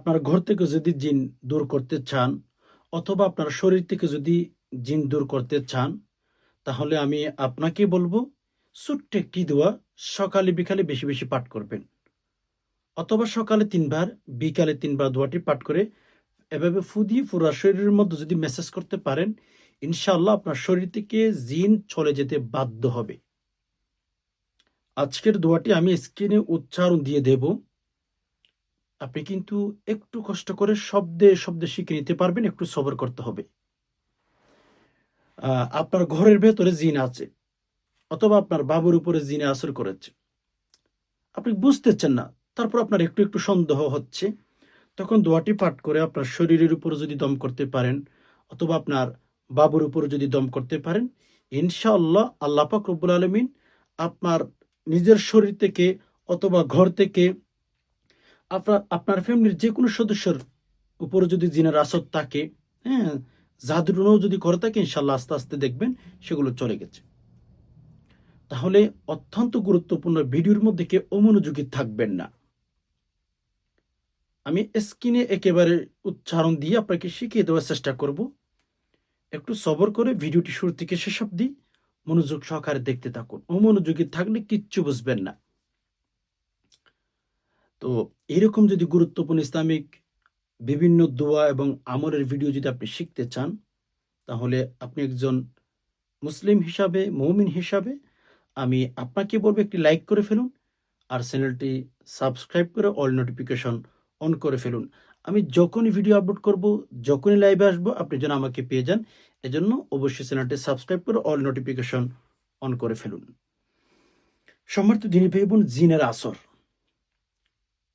আপনার ঘর থেকে যদি জিন দূর করতে চান, অথবা আপনার শরীর থেকে যদি জিন দূর করতে চান, তাহলে আমি আপনাকে বলব, ছোট্ট একটি দোয়া সকালে বিকালে বেশি বেশি পাঠ করবেন। অথবা সকালে তিনবার, বিকালে তিনবার দোয়াটি পাঠ করে এভাবে ফুদিয়ে পুরা শরীরের মধ্যে যদি মেসেজ করতে পারেন, ইনশাআল্লাহ আপনার শরীর থেকে জিন চলে যেতে বাধ্য হবে। আজকের দোয়াটি আমি স্ক্রিনে উচ্চারণ দিয়ে দেব। আপনি কিন্তু একটু কষ্ট করে শব্দে শব্দে শিখে নিতে পারবেন, একটু সবর করতে হবে। আপনার ঘরের ভেতরে জিন আছে, অথবা আপনার বাবুর উপরে জিনে আসর করেছে। আপনি বুঝতেছেন না, তারপর আপনার একটু একটু সন্দেহ হচ্ছে, তখন দোয়াটি পাঠ করে আপনার শরীরের উপর যদি দম করতে পারেন, অথবা আপনার বাবুর উপর যদি দম করতে পারেন, ইনশাআল্লাহ আল্লাহ পাক রব্বুল আলমিন আপনার নিজের শরীর থেকে অথবা ঘর থেকে আপনার আপনার ফ্যামিলির যে কোনো সদস্যর উপরে যদি জিনের আসর থাকে হ্যাঁ জাদুটুনও যদি করে থাকে, ইনশাল্লাহ আস্তে আস্তে দেখবেন সেগুলো চলে গেছে। তাহলে অত্যন্ত গুরুত্বপূর্ণ ভিডিওর মধ্যে কেউ অমনোযোগী থাকবেন না। আমি স্ক্রিনে একেবারে উচ্চারণ দিয়ে আপনাকে শিখিয়ে দেওয়ার চেষ্টা করব। একটু সবর করে ভিডিওটি শুরু থেকে শেষ অব্দি মনোযোগ সহকারে দেখতে থাকুন। অমনোযোগী থাকলে কিচ্ছু বুঝবেন না। তো এরকম যদি গুরুত্বপূর্ণ ইসলামিক বিভিন্ন দোয়া এবং আমলের ভিডিও যদি আপনি শিখতে চান, তাহলে আপনি একজন মুসলিম হিসাবে, মৌমিন হিসাবে আমি আপনাকে বলব একটি লাইক করে ফেলুন আর চ্যানেলটি সাবস্ক্রাইব করে অল নোটিফিকেশন অন করে ফেলুন। আমি যখনই ভিডিও আপলোড করব, যখনই লাইভে আসব, আপনি যেন আমাকে পেয়ে যান, এজন্য অবশ্যই চ্যানেলটি সাবস্ক্রাইব করে অল নোটিফিকেশন অন করে ফেলুন। সম্মানিত দিনী ভাই বোন, জিনের আসর।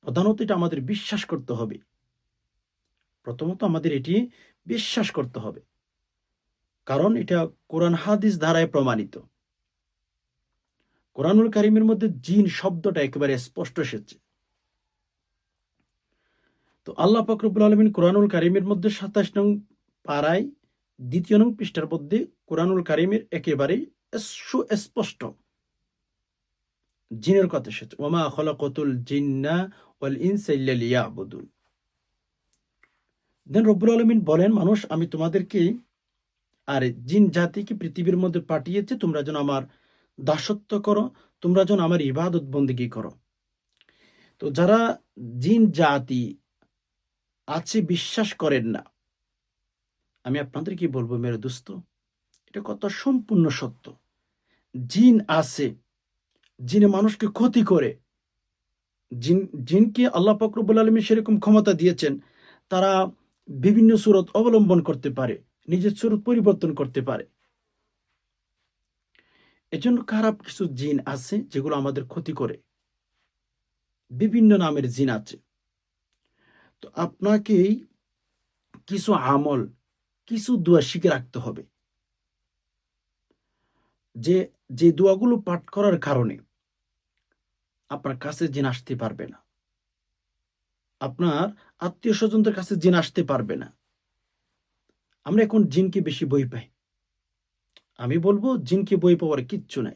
প্রধানত এটা আমাদের বিশ্বাস করতে হবে। প্রথমত আমাদের এটি বিশ্বাস করতে হবে। কারণ এটা কোরআন হাদিস ধারায় প্রমাণিত। কোরআনুল কারিমের মধ্যে জিন শব্দটা একেবারে স্পষ্ট এসেছে। তো আল্লাহ ফকরবুল আলমিন কোরআনুল কারিমের মধ্যে সাতাশ নং পাড়ায় দ্বিতীয় নং পৃষ্ঠার মধ্যে কোরআনুল কারিমের একেবারে সুস্পষ্ট জিনের কথা এসেছে। ওমা খলাকতুল জিন্না দেন রব্বুল আলমিন বলেন, মানুষ, আমি তোমাদেরকে আর জিন জাতিকে পৃথিবীর মধ্যে পাঠিয়েছে, তোমরা যেন আমার দাসত্ব করো, তোমরা যেন আমার ইবাদত বন্দিগি করো। তো যারা জিন জাতি আছে, বিশ্বাস করেন না, আমি আপনাদের কি বলব মেরে দোস্ত? এটা কত সম্পূর্ণ সত্য। জিন আছে, জিনে মানুষকে ক্ষতি করে জিন, জিনকে আল্লাহ ফকরবুল আলমী সেরকম ক্ষমতা দিয়েছেন, তারা বিভিন্ন সুরত অবলম্বন করতে পারে, নিজের সুরত পরিবর্তন করতে পারে। এজন্য খারাপ কিছু জিন আছে যেগুলো আমাদের ক্ষতি করে। বিভিন্ন নামের জিন আছে। তো আপনাকেই কিছু আমল, কিছু দোয়া শিখে রাখতে হবে। যে যে দোয়াগুলো পাঠ করার কারণে আপনার কাছে জিন আসতে পারবে না। আপনার আত্মীয় স্বজনদের কাছে জিন আসতে পারবে না। আমরা এখন জিনকে বেশি বই পাই। আমি বলব জিনকে বই পাওয়ার কিচ্ছু নাই।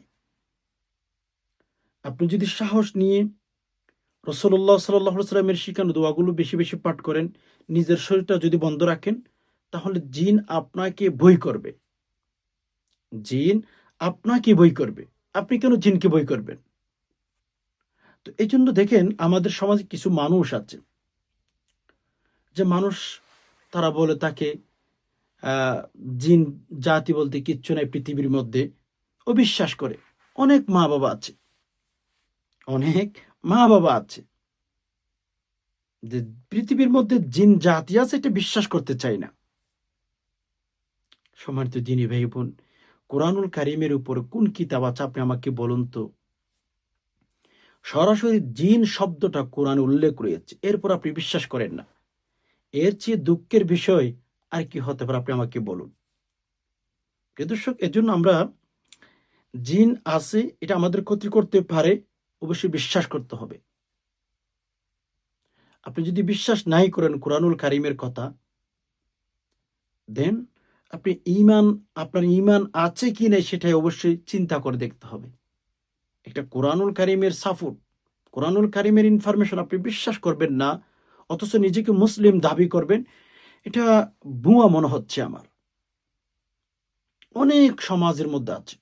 আপনি যদি সাহস নিয়ে রসল্লাহ সাল্লাহ সাল্লামের শিখানো দোয়াগুলো বেশি বেশি পাঠ করেন, নিজের শরীরটা যদি বন্ধ রাখেন, তাহলে জিন আপনাকে বই করবে। জিন আপনাকে বই করবে। আপনি কেন জিনকে বই করবেন? তো এই জন্য দেখেন আমাদের সমাজে কিছু মানুষ আছে। যে মানুষ, তারা বলে তাকে জিন, জাতি বলতে কিচ্ছু নাই পৃথিবীর মধ্যে। ও বিশ্বাস করে। অনেক মা বাবা আছে। অনেক মা বাবা আছে। যে পৃথিবীর মধ্যে জিন জাতি আছে, এটা বিশ্বাস করতে চাই না। সম্মানিত দিনী ভাই বোন, কোরআনুল কারিমের উপর কোন কিতাব আছে? আপনি আমাকে বলুন তো। সরাসরি জিন শব্দটা কোরআন উল্লেখ রয়েছে এরপর আপনি বিশ্বাস করেন না। এর চেয়ে দুঃখের বিষয় আর কি হতে পারে, আপনি আমাকে বলুন। দর্শক, এজন্য আমরা জিন আছে, এটা আমাদের ক্ষতি করতে পারে, অবশ্যই বিশ্বাস করতে হবে। আপনি যদি বিশ্বাস নাই করেন কোরআনুল কারিমের কথা, দেন আপনি ইমান আপনার ইমান আছে কি নেই সেটাই অবশ্যই চিন্তা করে দেখতে হবে। একটা কোরআনুল কারিমের সাফুট কোরআনুল কারিমের ইনফরমেশন আপনি বিশ্বাস করবেন না, অথচ নিজেকে মুসলিম দাবি করবেন, এটা ভুয়া মনে হচ্ছে আমার। অনেক সমাজের মধ্যে আছে।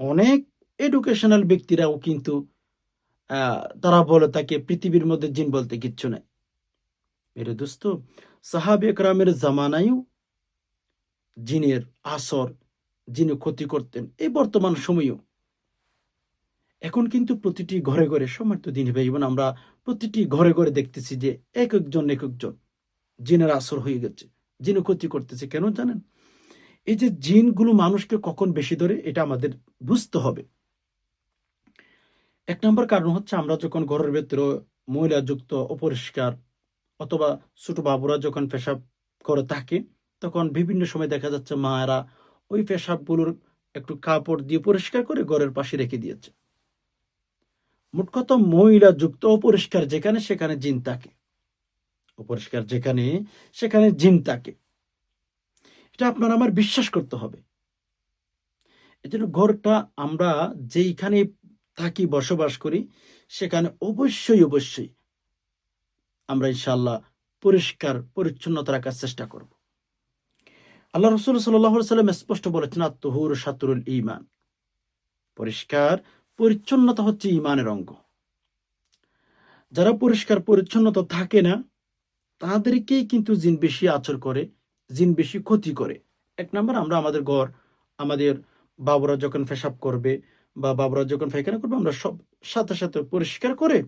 অনেক এডুকেশনাল ব্যক্তিরাও কিন্তু তারা বলে তাকে পৃথিবীর মধ্যে জিন বলতে কিচ্ছু নাই। মেরে দোস্ত, সাহাবে একরামের জামানায়ও জিনের আসর যিনি ক্ষতি করতেন, এই বর্তমান সময়েও। এখন কিন্তু প্রতিটি ঘরে ঘরে সমর্থ দিন বোন আমরা প্রতিটি ঘরে ঘরে দেখতেছি যে এক একজন এক একজন জিনের আসর হয়ে গেছে জিন ক্ষতি করতেছে, কেন জানেন? এই যে জিনগুলো মানুষকে কখন বেশি ধরে, এটা আমাদের বুঝতে হবে। এক নম্বর কারণ হচ্ছে আমরা যখন ঘরের ভেতরে ময়লাযুক্ত, অপরিষ্কার অথবা ছোট বাবুরা যখন পেশাব করে থাকে, তখন বিভিন্ন সময় দেখা যাচ্ছে মায়েরা ওই পেশাবগুলোর একটু কাপড় দিয়ে পরিষ্কার করে ঘরের পাশে রেখে দিয়েছে। মোট কথা ময়লাযুক্ত অপরিষ্কার যেখানে, সেখানে জিন থাকে। অপরিষ্কার যেখানে, সেখানে জিন থাকে। এটা আপনার আমার বিশ্বাস করতে হবে। এই জন্য ঘরটা আমরা যেইখানে থাকি, বসবাস করি, সেখানে অবশ্যই অবশ্যই আমরা ইনশাল্লাহ পরিষ্কার, পরিচ্ছন্নতা রাখার চেষ্টা করব। আল্লাহ রসুল সাল্লাম স্পষ্ট বলেছেন আত্মহুর সাতুরুল ইমান পরিষ্কার পরিচ্ছন্নতা হচ্ছে ইমানের অঙ্গ। যারা পরিষ্কার, পরিচ্ছন্নতা থাকে না, তাদেরকেই কিন্তু জিন বেশি আচর করে, জিন বেশি ক্ষতি করে। এক নম্বর, আমরা আমাদের ঘর, আমাদের বাবুরা যখন পেশাব করবে বা বাবুরা যখন পায়খানা করবে, আমরা সব সাথে সাথে পরিষ্কার করে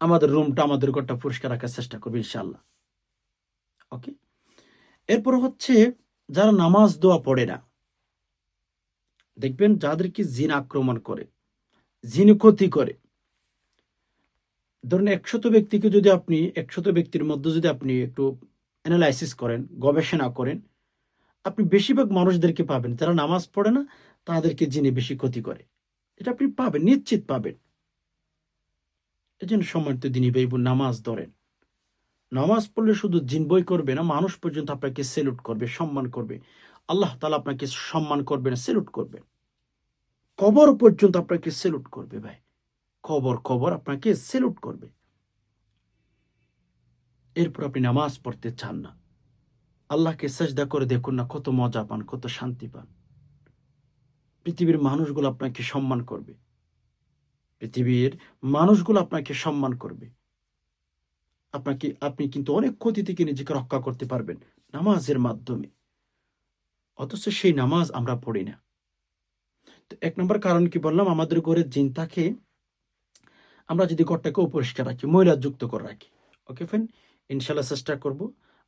আমাদের রুমটা, আমাদের ঘরটা পরিষ্কার রাখার চেষ্টা করব ইনশাল্লাহ ওকে? এরপর হচ্ছে, যারা নামাজ দোয়া পড়ে না দেখবেন যাদেরকে জিন আক্রমণ করে, জিন ক্ষতি করে। ধরুন একশত ব্যক্তিকে যদি আপনি, একশত ব্যক্তির মধ্যে যদি আপনি একটু অ্যানালাইসিস করেন, গবেষণা করেন, আপনি বেশিরভাগ মানুষদেরকে পাবেন। যারা নামাজ পড়ে না, তাদেরকে জিনে বেশি ক্ষতি করে। এটা আপনি পাবেন, নিশ্চিত পাবেন। এই জন্য সম্মানিত দিনই বেইব নামাজ ধরেন। নামাজ পড়লে শুধু জিন বই করবে না, মানুষ পর্যন্ত আপনাকে সেলুট করবে, সম্মান করবে। আল্লাহ তালা আপনাকে সম্মান করবে না সেলুট করবেন। কবর পর্যন্ত আপনাকে সেলুট করবে ভাই। খবর খবর আপনাকে সেলুট করবে। এরপর আপনি নামাজ পড়তে চান না। আল্লাহকে সেজদা করে দেখুন না, কত মজা পান, কত শান্তি পান। পৃথিবীর মানুষগুলো আপনাকে সম্মান করবে। পৃথিবীর মানুষগুলো আপনাকে সম্মান করবে। আপনাকে, আপনি কিন্তু অনেক ক্ষতি থেকে নিজেকে রক্ষা করতে পারবেন নামাজের মাধ্যমে। অথচ সেই নামাজ আমরা পড়ি না। তো এক নম্বর কারণ কি বললাম? আমাদের ঘরের জিন থাকে আমরা যদি ঘরটাকে অপরিষ্কার রাখি ময়লা যুক্ত করে রাখি। ওকে ফ্রেন্ড ইনশাল্লাহ চেষ্টা করব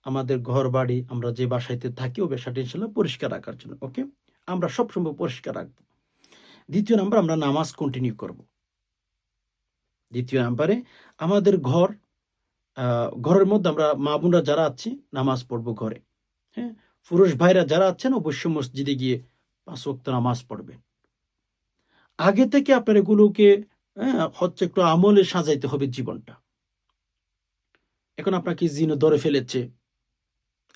আমাদের ঘর বাড়ি আমরা যে বাসাইতে থাকি ও বাসাটা ইনশাল্লাহ পরিষ্কার রাখার জন্য। ওকে আমরা সবসময় পরিষ্কার রাখব। দ্বিতীয় নাম্বার আমরা নামাজ কন্টিনিউ করব। দ্বিতীয় নাম্বারে আমাদের ঘর ঘরের মধ্যে আমরা মা বোনরা যারা আছি, নামাজ পড়ব ঘরে। হ্যাঁ? পুরুষ ভাইরা যারা আছেন অবশ্যই মসজিদে গিয়ে পাঁচ ওয়াক্ত নামাজ পড়বেন। আগে থেকে আপনার এগুলোকে হ্যাঁ, হচ্ছে একটু আমলে সাজাইতে হবে জীবনটা। এখন আপনাকে জিনো ধরে ফেলেছে?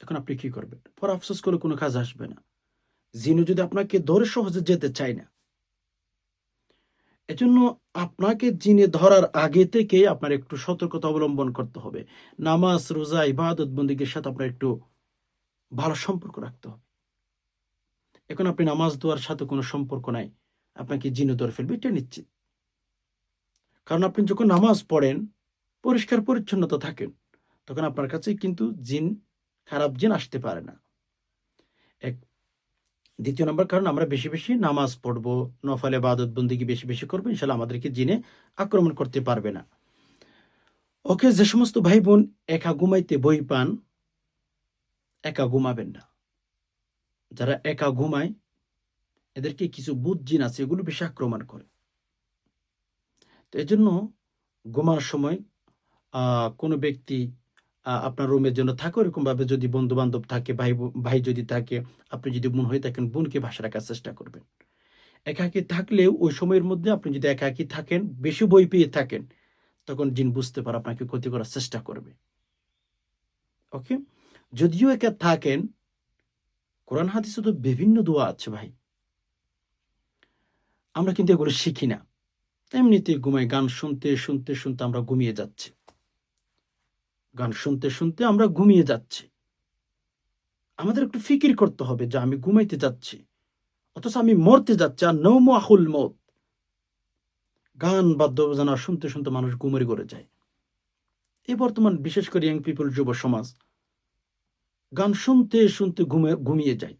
এখন আপনি কি করবেন? পর আফসোস করে কোনো কাজ আসবে না। জিনু যদি আপনাকে ধরে সহজে যেতে চায় না। এজন্য আপনাকে জিনে ধরার আগে থেকে আপনার একটু সতর্কতা অবলম্বন করতে হবে। নামাজ রোজা ইবাদত বন্দীগীর সাথে আপনার একটু ভালো সম্পর্ক রাখতে হবে। এখন আপনি নামাজ দোয়ার সাথে কোনো সম্পর্ক নাই, আপনাকে জিনে ধরে ফেলবে, এটা নিশ্চিত। কারণ আপনি যখন নামাজ পড়েন, পরিষ্কার পরিচ্ছন্নতা থাকেন, তখন আপনার কাছে কিন্তু জিন, খারাপ জিন আসতে পারে না। এক, দ্বিতীয় নম্বর কারণ আমরা বেশি বেশি নামাজ পড়ব, নফলে বাদত বন্দিকে বেশি বেশি করব, ইনশাল্লাহ আমাদেরকে জিনে আক্রমণ করতে পারবে না। ওকে, যে সমস্ত ভাই বোন একা ঘুমাইতে বই পান ঘুমাবেন না। যারা একা ঘুমায়, এদেরকে কিছু বুধ জিন আছে, এগুলো বেশি আক্রমণ করে। তো এই জন্য ঘুমানোর সময় কোনো ব্যক্তি আপনার রুমের জন্য থাকে ওরকম ভাবে যদি বন্ধু বান্ধব থাকে, ভাই ভাই যদি থাকে, আপনি যদি বোন হয়ে থাকেন, বোনকে ভাষা রাখার চেষ্টা করবেন। একাকি থাকলেও ওই সময়ের মধ্যে আপনি যদি একাকি থাকেন, বেশি বই পেয়ে থাকেন, তখন জিন বুঝতে পারে আপনাকে ক্ষতি করার চেষ্টা করবে। ওকে? যদিও একা থাকেন, কোরআন হাদিসে তো বিভিন্ন দোয়া আছে ভাই। আমরা কিন্তু এগুলো শিখি না। এমনিতে ঘুমাই, গান শুনতে শুনতে শুনতে আমরা ঘুমিয়ে যাচ্ছি। গান শুনতে শুনতে আমরা ঘুমিয়ে যাচ্ছি। আমাদের একটু ফিকির করতে হবে যে আমি ঘুমাইতে যাচ্ছি, অথচ আমি মরতে যাচ্ছি আর নৌম আহুল মত। গান বাদ্যবাজনা শুনতে শুনতে মানুষ ঘুমের করে যায়। এই বর্তমান বিশেষ করে ইয়াং পিপল যুব সমাজ গান শুনতে শুনতে ঘুমে, ঘুমিয়ে যায়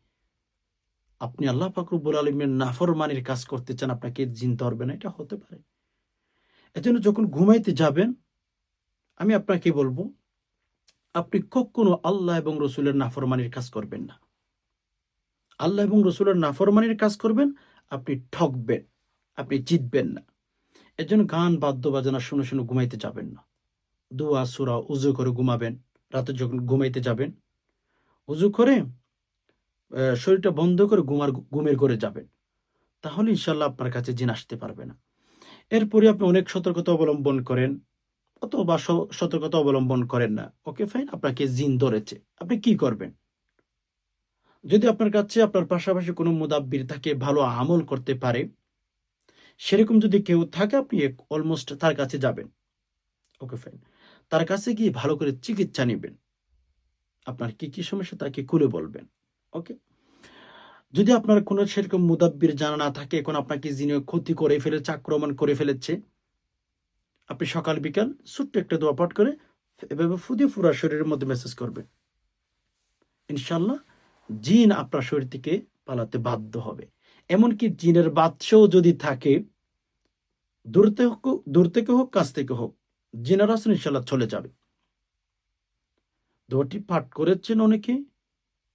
আপনি আল্লাহ ফাকরুবুল আলমের নাফরমানির কাজ করতে চান, আপনাকে জিন ধরবে না, এটা হতে পারে। এজন্য যখন ঘুমাইতে যাবেন, আমি আপনাকে বলব, আপনি কখনো আল্লাহ এবং রসুলের নাফরমানির কাজ করবেন না। আল্লাহ এবং রসুলের নাফরমানির কাজ করবেন, আপনি ঠকবেন, আপনি জিতবেন না। এর জন্য গান বাদ্য বাজনা শুনে শুনে ঘুমাইতে যাবেন না। দুয়া, সুরা, উজু করে ঘুমাবেন। রাতে যখন ঘুমাইতে যাবেন উজু করে শরীরটা বন্ধ করে ঘুমার ঘুমের করে যাবেন। তাহলে ইনশাল্লাহ আপনার কাছে জিন আসতে পারবে না। এরপরে আপনি অনেক সতর্কতা অবলম্বন করেন, অথবা সতর্কতা অবলম্বন করেন না। ওকে, ফাইন, আপনাকে জিন ধরেছে। আপনি কি করবেন? যদি আপনার কাছে আপনার পাশাপাশি কোনো মুদাব্বির থাকে ভালো আমল করতে পারে, সেরকম যদি কেউ থাকে, আপনি অলমোস্ট তার কাছে যাবেন। ওকে, ফাইন, তার কাছে গিয়ে ভালো করে চিকিৎসা নেবেন। আপনার কি কি সমস্যা, তাকে খুলে বলবেন, ওকে? যদি আপনার কোনো সেরকম মুদাব্বির জানা না থাকে এখন আপনাকে যিনি ক্ষতি করে ফেলেছে, আক্রমণ করে ফেলেছে, আপনি সকাল, বিকাল ছোট্ট একটা দোয়া পাঠ করে এভাবে ফুদি পুরা শরীরের মধ্যে মেসেজ করবেন। ইনশাল্লাহ জিন আপনার শরীর থেকে পালাতে বাধ্য হবে। এমনকি জিনের বাদশাও যদি থাকে, দূর থেকে হোক, দূর থেকে হোক, কাছ থেকে হোক জিনার আসন ইনশাল্লাহ চলে যাবে। দোয়াটি পাঠ করেছেন অনেকে।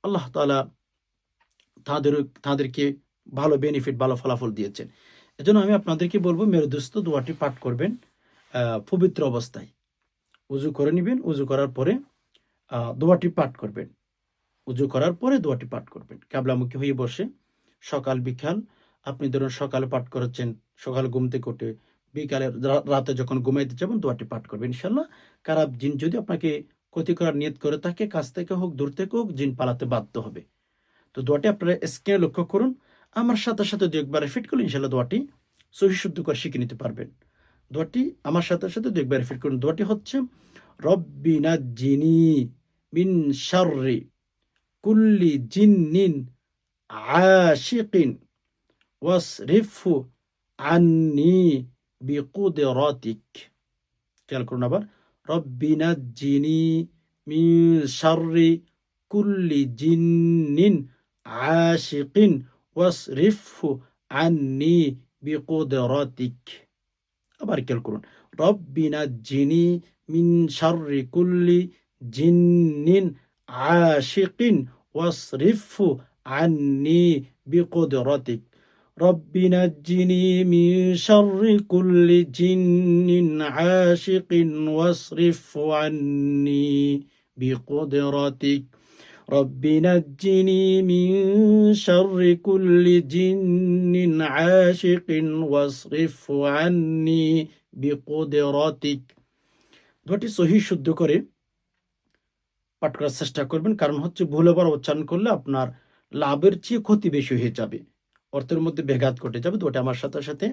আল্লাহ তালা তাদের, তাদেরকে ভালো বেনিফিট ভালো ফলাফল দিয়েছেন। এজন্য আমি আপনাদেরকে বলব, মেরু দুস্থ দোয়াটি পাঠ করবেন পবিত্র অবস্থায়। উজু করে নেবেন, উজু করার পরে দোয়াটি পাঠ করবেন। উজু করার পরে দোয়াটি পাঠ করবেন। ক্যাবলামুখী হয়ে বসে, সকাল, বিকাল, আপনি ধরুন সকালে পাঠ করেছেন, সকাল ঘুম থেকে উঠে, বিকালে রাতে যখন ঘুমাইতে যাবেন, দোয়াটি পাঠ করবেন ইনশাল্লাহ খারাপ জিন যদি আপনাকে ক্ষতি করার নিয়ত করে থাকে কাছ থেকে হোক, দূর থেকে হোক, জিন পালাতে বাধ্য হবে। তো দোয়াটি আপনারা স্ক্রিনে লক্ষ্য করুন। আমার সাথে সাথে দু একবার ফিট করলে ইনশাল্লাহ দোয়াটি সহি শুদ্ধ করে শিখে নিতে পারবেন। দোয়াটি আমার সাথে সাথে দু একবার ফিট করুন। দোয়াটি হচ্ছে রব্বিনা জিনি মিন শাররি কুল্লি জিন্নিন আশিকিন ওয়াসরিফহু আন্নি বিকুদরাতিক। খেয়াল করুন আবার। রব্বিনা জিনি মিন শাররি কুল্লি জিন্নিন আশিকিন ওয়াসরিফহু আন্নি বিকুদরাতিক আবার খেয়াল করুন রব্বিনা জিনি মিন শাররি কুল্লি জিন্নিন আশিকিন ওয়াসরিফহু আন্নি বিকুদরাতিক رب نجني من شر كل جن عاشق واصرف عني بقدرتك رب نجني من شر كل جن عاشق واصرف عني بقدرتك দুটি সহি শুদ্ধ করে পাঠ করার চেষ্টা করবেন কারণ হচ্ছে ভুল আবার উচ্চারণ করলে আপনার লাভের চেয়ে ক্ষতি বেশি হয়ে যাবে অর্থের মধ্যে ব্যাঘাত ঘটে যাবে, তো ওটা আমার সাথে সাথে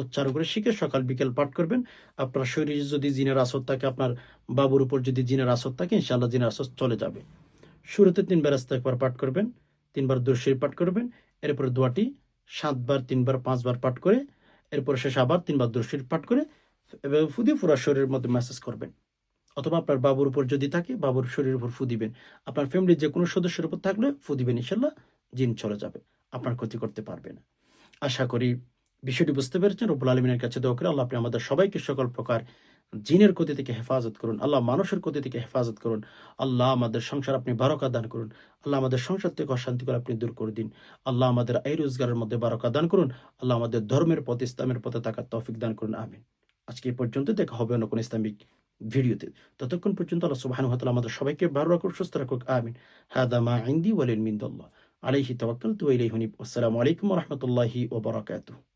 উচ্চারণ করে শিখে সকাল বিকেল পাঠ করবেন। আপনার শরীরে যদি জিনের আসর থাকে, আপনার বাবুর উপর যদি জিনের আসর থাকে, ইনশাআল্লাহ জিনের আসর চলে যাবে। শুরুতে তিনবার আস্তে একবার পাঠ করবেন, তিনবার দর্শী পাঠ করবেন, এরপরে দোয়াটি সাতবার, তিনবার, পাঁচবার পাঠ করে, এরপর শেষ আবার তিনবার দর্শী পাঠ করে, এভাবে ফুদিয়ে পুরো শরীরের মধ্যে ম্যাসেজ করবেন। অথবা আপনার বাবুর উপর যদি থাকে, বাবুর শরীরের উপর ফু দিবেন। আপনার ফ্যামিলির যে কোনো সদস্যের উপর থাকলে ফু দিবেন ইনশাল্লাহ জিন চলে যাবে। আপনার ক্ষতি করতে পারবে না। আশা করি বিষয়টি বুঝতে পেরেছেন। রব্বুল আলমিনের কাছে দোয়া করে আল্লাহ আপনি আমাদের সবাইকে সকল প্রকার জিনের ক্ষতি থেকে হেফাজত করুন, আল্লাহ মানুষের ক্ষতি থেকে হেফাজত করুন, আল্লাহ আমাদের সংসার আপনি বারকা দান করুন, আল্লাহ আমাদের সংসার থেকে অশান্তি করে আপনি দূর করে দিন, আল্লাহ আমাদের এই রোজগারের মধ্যে বারকা দান করুন, আল্লাহ আমাদের ধর্মের পথে, ইসলামের পথে থাকার তৌফিক দান করুন, আমিন। আজকে এই পর্যন্ত দেখা হবে অন্য কোনো ইসলামিক ভিডিওতে। ততক্ষণ পর্যন্ত আল্লাহ সুবহানাহু ওয়া তাআলা আমাদের সবাইকে ভালো রাখুক, সুস্থ রাখুক, আমিন। হাদা মা ইনদি ওয়ালিল মিনদাল্লাহ عليه توكلت وإليه نب والسلام عليكم ورحمة الله وبركاته.